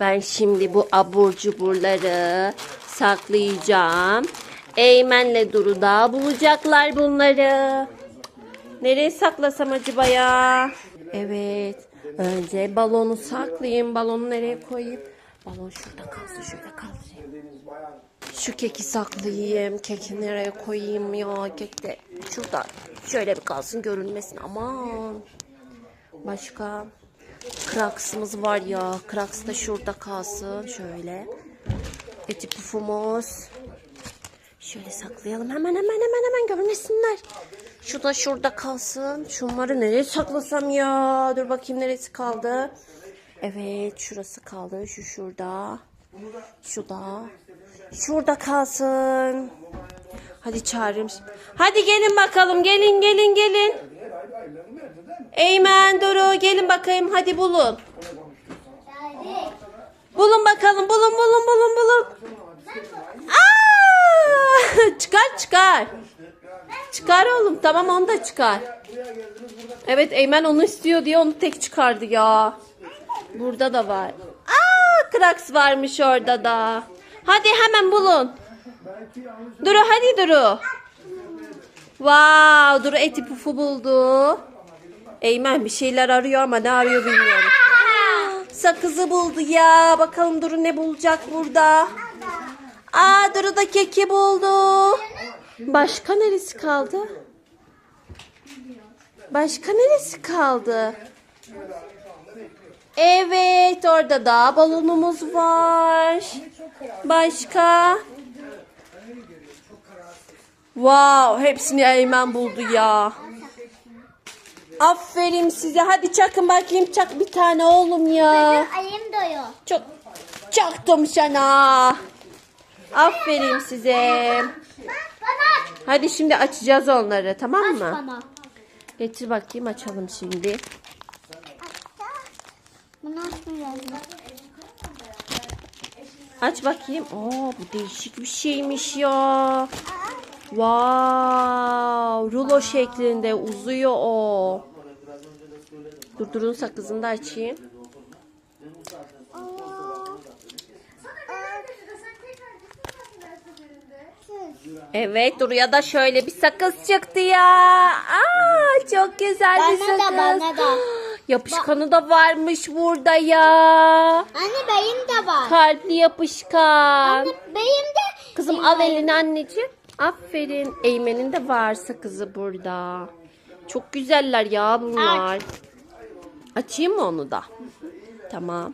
Ben şimdi bu abur cuburları saklayacağım. Eymen'le Duru da bulacaklar bunları. Nereye saklasam acaba ya? Evet. Önce balonu saklayayım. Balonu nereye koyayım? Balon şurada kalsın, şurada kalsın. Şu keki saklayayım. Keki nereye koyayım ya? Kek de şurada. Şöyle bir kalsın görünmesin. Aman. Başka? Kraksımız var ya. Kraks da şurada kalsın. Şöyle. Eti pufumuz. Şöyle saklayalım. Hemen hemen hemen hemen görmesinler. Şu da şurada kalsın. Şunları nereye saklasam ya? Dur bakayım neresi kaldı. Evet şurası kaldı. Şu şurada. Şu da. Şurada kalsın. Hadi çağırayım. Hadi gelin bakalım. Gelin gelin gelin. Eymen Duru gelin bakayım. Hadi bulun. Bulun bakalım. Bulun bulun bulun bulun. Aa! çıkar çıkar. Çıkar oğlum. Tamam onu da çıkar. Evet Eymen onu istiyor diye onu tek çıkardı ya. Burada da var. Aa, Krax varmış orada da. Hadi hemen bulun. Duru hadi Duru. Wow, Duru eti pufu buldu. Eymen bir şeyler arıyor ama ne arıyor bilmiyorum. Sakızı buldu ya. Bakalım Duru ne bulacak burada. Aa Duru da keki buldu. Başka neresi kaldı? Başka neresi kaldı? Evet orada da balonumuz var. Başka? Wow hepsini Eymen buldu ya. Aferin size. Hadi çakın bakayım çak bir tane oğlum ya. Ayım doyuyor. Çok çaktım sana. Aferin size. Bana. Hadi şimdi açacağız onları tamam mı? Bana. Getir bakayım açalım şimdi. Bunu açmayacağız. Aç bakayım. Oo bu değişik bir şeymiş ya. Wow, rulo şeklinde uzuyor o. Dur durun sakızını da açayım. Evet Duru'ya da şöyle bir sakız çıktı ya. Aa çok güzel bir Bana da, sakız. bana da. Yapışkanı da varmış burada ya. Anne benim de var. Kalpli yapışkan. Anne benim de. Kızım al elini anneciğim. Aferin. Eymen'in de varsa kızı burada. Çok güzeller ya bunlar. Açayım mı onu da? Tamam.